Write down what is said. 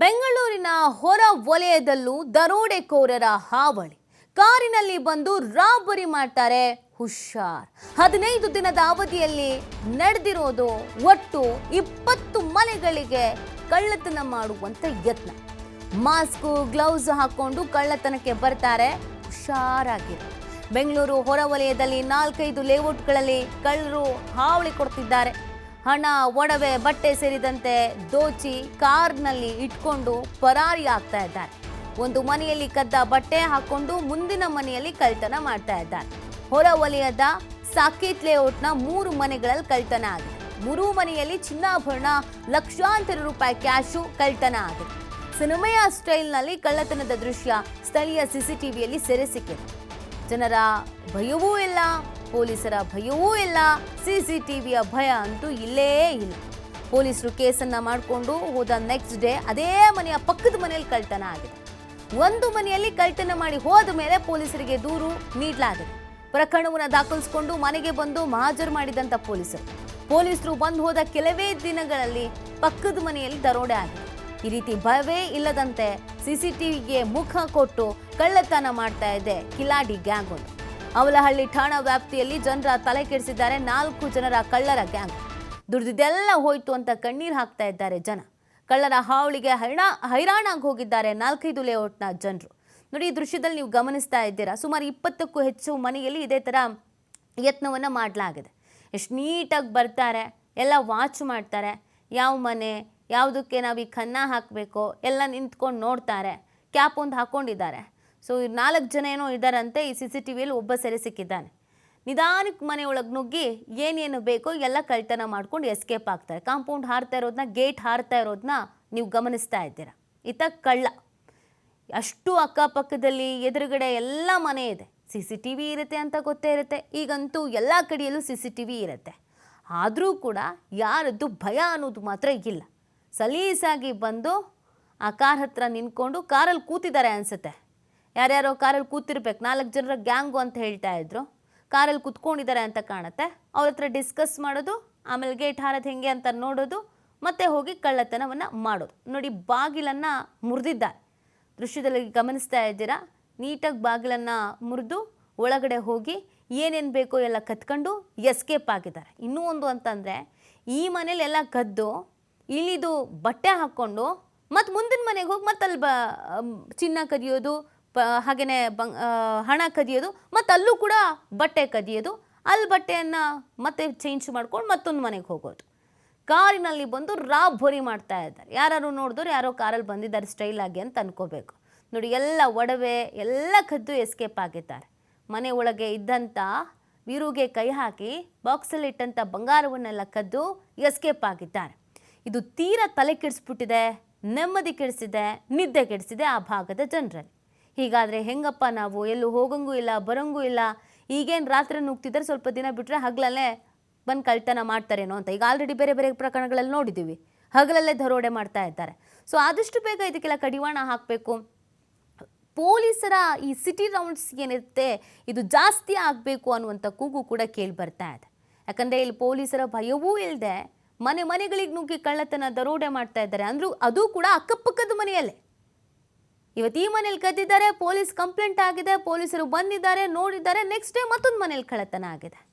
ಬೆಂಗಳೂರಿನ ಹೊರ ವಲಯದಲ್ಲೂ ದರೋಡೆಕೋರರ ಹಾವಳಿ. ಕಾರಿನಲ್ಲಿ ಬಂದು ರಾಬರಿ ಮಾಡ್ತಾರೆ ಹುಷಾರ್. ಹದಿನೈದು ದಿನದ ಅವಧಿಯಲ್ಲಿ ನಡೆದಿರೋದು ಒಟ್ಟು ಇಪ್ಪತ್ತು ಮನೆಗಳಿಗೆ ಕಳ್ಳತನ ಮಾಡುವಂತ ಯತ್ನ. ಮಾಸ್ಕು, ಗ್ಲೌಸ್ ಹಾಕೊಂಡು ಕಳ್ಳತನಕ್ಕೆ ಬರ್ತಾರೆ ಹುಷಾರಾಗಿದೆ ಬೆಂಗಳೂರು ಹೊರವಲಯದಲ್ಲಿ ನಾಲ್ಕೈದು ಲೇಔಟ್ಗಳಲ್ಲಿ ಕಳ್ಳರು ಹಾವಳಿ ಕೊಡ್ತಿದ್ದಾರೆ. ಹಣ, ಒಡವೆ, ಬಟ್ಟೆ ಸೇರಿದಂತೆ ದೋಚಿ ಕಾರ್ನಲ್ಲಿ ಇಟ್ಕೊಂಡು ಪರಾರಿ ಆಗ್ತಾ ಇದ್ದಾರೆ. ಒಂದು ಮನೆಯಲ್ಲಿ ಕದ್ದ ಬಟ್ಟೆ ಹಾಕೊಂಡು ಮುಂದಿನ ಮನೆಯಲ್ಲಿ ಕಳ್ತನ ಮಾಡ್ತಾ ಇದ್ದಾರೆ. ಹೊರ ವಲಯದ ಸಾಕೇತ್ ಲೇಔಟ್ನ ಮೂರು ಮನೆಗಳಲ್ಲಿ ಕಳ್ತನ ಆಗಿದೆ. ಮೂರು ಮನೆಯಲ್ಲಿ ಚಿನ್ನಾಭರಣ, ಲಕ್ಷಾಂತರ ರೂಪಾಯಿ ಕ್ಯಾಶು ಕಳ್ತನ ಆಗಿದೆ. ಸಿನಿಮೆಯ ಸ್ಟೈಲ್ನಲ್ಲಿ ಕಳ್ಳತನದ ದೃಶ್ಯ ಸ್ಥಳೀಯ ಸಿಸಿಟಿವಿಯಲ್ಲಿ ಸೆರೆ ಸಿಕ್ಕಿದೆ. ಜನರ ಭಯವೂ ಇಲ್ಲ. ಪೊಲೀಸರ ಭಯವೂ ಇಲ್ಲ. ಸಿಸಿಟಿವಿಯ ಭಯ ಅಂತೂ ಇಲ್ಲೇ ಇಲ್ಲ. ಪೊಲೀಸರು ಕೇಸನ್ನ ಮಾಡಿಕೊಂಡು ಹೋದ ನೆಕ್ಸ್ಟ್ ಡೇ ಅದೇ ಮನೆಯ ಪಕ್ಕದ ಮನೆಯಲ್ಲಿ ಕಳ್ತನ ಆಗಿದೆ. ಒಂದು ಮನೆಯಲ್ಲಿ ಕಳ್ತನ ಮಾಡಿ ಹೋದ ಮೇಲೆ ಪೊಲೀಸರಿಗೆ ದೂರು ನೀಡಲಾಗಿದೆ. ಪ್ರಕರಣವನ್ನು ದಾಖಲಿಸಿಕೊಂಡು ಮನೆಗೆ ಬಂದು ಮಹಾಜರು ಮಾಡಿದಂಥ ಪೊಲೀಸರು. ಪೊಲೀಸರು ಬಂದು ಹೋದ ಕೆಲವೇ ದಿನಗಳಲ್ಲಿ ಪಕ್ಕದ ಮನೆಯಲ್ಲಿ ದರೋಡೆ ಆಗಿದೆ. ಈ ರೀತಿ ಭಯವೇ ಇಲ್ಲದಂತೆ ಸಿಸಿಟಿವಿಗೆ ಮುಖ ಕೊಟ್ಟು ಕಳ್ಳತನ ಮಾಡ್ತಾ ಇದೆ ಕಿಲಾಡಿ ಗ್ಯಾಂಗ್ ಅವಲಹಳ್ಳಿ ಠಾಣಾ ವ್ಯಾಪ್ತಿಯಲ್ಲಿ ಜನರ ತಲೆ ಕೆಡಿಸಿದ್ದಾರೆ ನಾಲ್ಕು ಜನರ ಕಳ್ಳರ ಗ್ಯಾಂಗ್. ದುಡ್ದಿದ್ದೆಲ್ಲ ಹೋಯ್ತು ಅಂತ ಕಣ್ಣೀರು ಹಾಕ್ತಾ ಇದ್ದಾರೆ ಜನ. ಕಳ್ಳರ ಹಾವಳಿಗೆ ಹೈರಾಣ ಹೈರಾಣಾಗಿ ಹೋಗಿದ್ದಾರೆ ನಾಲ್ಕೈದು ಲೇಔಟ್ನ ಜನರು. ನೋಡಿ, ಈ ದೃಶ್ಯದಲ್ಲಿ ನೀವು ಗಮನಿಸ್ತಾ ಇದ್ದೀರಾ, ಸುಮಾರು ಇಪ್ಪತ್ತಕ್ಕೂ ಹೆಚ್ಚು ಮನೆಯಲ್ಲಿ ಇದೇ ಥರ ಯತ್ನವನ್ನು ಮಾಡಲಾಗಿದೆ. ಎಷ್ಟು ನೀಟಾಗಿ ಬರ್ತಾರೆ, ಎಲ್ಲ ವಾಚ್ ಮಾಡ್ತಾರೆ, ಯಾವ ಮನೆ, ಯಾವುದಕ್ಕೆ ನಾವು ಈ ಕನ್ನ ಹಾಕಬೇಕು, ಎಲ್ಲ ನಿಂತ್ಕೊಂಡು ನೋಡ್ತಾರೆ, ಕ್ಯಾಪ್ ಒಂದು ಹಾಕ್ಕೊಂಡಿದ್ದಾರೆ ಸೊ ನಾಲ್ಕು ಜನ ಏನೋ ಇದ್ದಾರಂತೆ ಈ ಸಿ ಸಿ ಟಿ ವಿಯಲ್ಲಿ ಒಬ್ಬ ಸೆರೆ ಸಿಕ್ಕಿದ್ದಾನೆ. ನಿಧಾನಕ್ಕೆ ಮನೆಯೊಳಗೆ ನುಗ್ಗಿ ಏನೇನು ಬೇಕೋ ಎಲ್ಲ ಕಳ್ತನ ಮಾಡ್ಕೊಂಡು ಎಸ್ಕೇಪ್ ಆಗ್ತಾರೆ. ಕಾಂಪೌಂಡ್ ಹಾರ್ತಾ ಇರೋದನ್ನ ಗೇಟ್ ಹಾರ್ತಾ ಇರೋದನ್ನ ನೀವು ಗಮನಿಸ್ತಾ ಇದ್ದೀರಾ? ಈತ ಕಳ್ಳ. ಅಷ್ಟು ಅಕ್ಕಪಕ್ಕದಲ್ಲಿ ಎದುರುಗಡೆ ಎಲ್ಲ ಮನೆ ಇದೆ. ಸಿ ಸಿ ಟಿ ವಿ ಇರುತ್ತೆ ಅಂತ ಗೊತ್ತೇ ಇರುತ್ತೆ. ಈಗಂತೂ ಎಲ್ಲ ಕಡೆಯಲ್ಲೂ ಸಿ ಸಿ ಟಿ ವಿ ಇರುತ್ತೆ. ಆದರೂ ಕೂಡ ಯಾರದ್ದು ಭಯ ಅನ್ನೋದು ಮಾತ್ರ ಇಲ್ಲ. ಸಲೀಸಾಗಿ ಬಂದು ಆ ಕಾರ್ ಹತ್ರ ನಿಂತ್ಕೊಂಡು ಕಾರಲ್ಲಿ ಕೂತಿದ್ದಾರೆ ಅನಿಸುತ್ತೆ. ಯಾರ್ಯಾರೋ ಕಾರಲ್ಲಿ ಕೂತಿರ್ಬೇಕು, ನಾಲ್ಕು ಜನರ ಗ್ಯಾಂಗು ಅಂತ ಹೇಳ್ತಾ ಇದ್ರು. ಕಾರಲ್ಲಿ ಕೂತ್ಕೊಂಡಿದ್ದಾರೆ ಅಂತ ಕಾಣುತ್ತೆ. ಅವ್ರ ಹತ್ರ ಡಿಸ್ಕಸ್ ಮಾಡೋದು, ಆಮೇಲೆ ಗೇಟ್ ಹಾರೋದು ಹೆಂಗೆ ಅಂತ ನೋಡೋದು, ಮತ್ತೆ ಹೋಗಿ ಕಳ್ಳತನವನ್ನು ಮಾಡೋದು. ನೋಡಿ, ಬಾಗಿಲನ್ನು ಮುರಿದಿದ್ದಾರೆ. ದೃಶ್ಯದಲ್ಲಿ ಗಮನಿಸ್ತಾ ಇದ್ದೀರಾ? ನೀಟಾಗಿ ಬಾಗಿಲನ್ನು ಮುರಿದು ಒಳಗಡೆ ಹೋಗಿ ಏನೇನು ಬೇಕೋ ಎಲ್ಲ ಕತ್ಕೊಂಡು ಎಸ್ಕೇಪ್ ಆಗಿದ್ದಾರೆ. ಇನ್ನೂ ಒಂದು ಅಂತಂದರೆ, ಈ ಮನೇಲಿ ಎಲ್ಲ ಕದ್ದು ಇಳಿದು ಬಟ್ಟೆ ಹಾಕ್ಕೊಂಡು ಮತ್ತು ಮುಂದಿನ ಮನೆಗೆ ಹೋಗಿ ಮತ್ತೆ ಅಲ್ಲಿ ಬ ಚಿನ್ನ ಕದಿಯೋದು ಪ ಹಾಗೆಯೇ ಬಂಗ್ ಹಣ ಕದಿಯೋದು, ಮತ್ತು ಅಲ್ಲೂ ಕೂಡ ಬಟ್ಟೆ ಕದಿಯೋದು ಅಲ್ಲಿ ಬಟ್ಟೆಯನ್ನು ಮತ್ತೆ ಚೇಂಜ್ ಮಾಡ್ಕೊಂಡು ಮತ್ತೊಂದು ಮನೆಗೆ ಹೋಗೋದು. ಕಾರಿನಲ್ಲಿ ಬಂದು ರಾಬರಿ ಮಾಡ್ತಾ ಇದ್ದಾರೆ. ಯಾರು ನೋಡಿದ್ರು ಯಾರೋ ಕಾರಲ್ಲಿ ಬಂದಿದ್ದಾರೆ ಸ್ಟೈಲ್ ಆಗಿ ಅಂತ ಅನ್ಕೋಬೇಕು. ನೋಡಿ, ಎಲ್ಲ ಒಡವೆ, ಎಲ್ಲ ಕದ್ದು ಎಸ್ಕೇಪ್ ಆಗಿದ್ದಾರೆ. ಮನೆ ಒಳಗೆ ಇದ್ದಂಥ ವೀರುಗೆ ಕೈ ಹಾಕಿ ಬಾಕ್ಸಲ್ಲಿ ಇಟ್ಟಂಥ ಬಂಗಾರವನ್ನೆಲ್ಲ ಕದ್ದು ಎಸ್ಕೇಪ್ ಆಗಿದ್ದಾರೆ. ಇದು ತೀರಾ ತಲೆ ಕೆಡಿಸ್ಬಿಟ್ಟಿದೆ, ನೆಮ್ಮದಿ ಕೆಡಿಸಿದೆ, ನಿದ್ದೆ ಕೆಡಿಸಿದೆ ಆ ಭಾಗದ ಜನರಲ್ಲಿ. ಹೀಗಾದರೆ ಹೆಂಗಪ್ಪ ನಾವು? ಎಲ್ಲೂ ಹೋಗಂಗೂ ಇಲ್ಲ, ಬರೋಂಗೂ ಇಲ್ಲ. ಈಗೇನು ರಾತ್ರಿ ನುಗ್ತಿದ್ರೆ ಸ್ವಲ್ಪ ದಿನ ಬಿಟ್ಟರೆ ಹಗಲಲ್ಲೇ ಬಂದು ಕಳ್ತನ ಮಾಡ್ತಾರೇನೋ ಅಂತ. ಈಗ ಆಲ್ರೆಡಿ ಬೇರೆ ಬೇರೆ ಪ್ರಕರಣಗಳಲ್ಲಿ ನೋಡಿದ್ದೀವಿ. ಹಗಲಲ್ಲೇ ದರೋಡೆ ಮಾಡ್ತಾ ಇದ್ದಾರೆ. ಸೊ ಆದಷ್ಟು ಬೇಗ ಇದಕ್ಕೆಲ್ಲ ಕಡಿವಾಣ ಹಾಕಬೇಕು. ಪೊಲೀಸರ ಈ ಸಿಟಿ ರೌಂಡ್ಸ್ ಏನಿರುತ್ತೆ, ಇದು ಜಾಸ್ತಿ ಆಗಬೇಕು ಅನ್ನುವಂಥ ಕೂಗು ಕೂಡ ಕೇಳಿ ಬರ್ತಾ ಇದೆ. ಯಾಕಂದರೆ ಇಲ್ಲಿ ಪೊಲೀಸರ ಭಯವೂ ಇಲ್ಲದೆ ಮನೆ ಮನೆಗಳಿಗೆ ನುಗ್ಗಿ ಕಳ್ಳತನ, ದರೋಡೆ ಮಾಡ್ತಾ ಇದ್ದಾರೆ. ಅಂದರೂ ಅದು ಕೂಡ ಅಕ್ಕಪಕ್ಕದ ಮನೆಯಲ್ಲೇ. ಇವತ್ತು ಈ ಮನೇಲಿ ಕದ್ದಿದ್ದಾರೆ, ಪೊಲೀಸ್ ಕಂಪ್ಲೇಂಟ್ ಆಗಿದೆ, ಪೊಲೀಸರು ಬಂದಿದ್ದಾರೆ, ನೋಡಿದ್ದಾರೆ ನೆಕ್ಸ್ಟ್ ಡೇ ಮತ್ತೊಂದು ಮನೇಲಿ ಕಳ್ಳತನ ಆಗಿದೆ.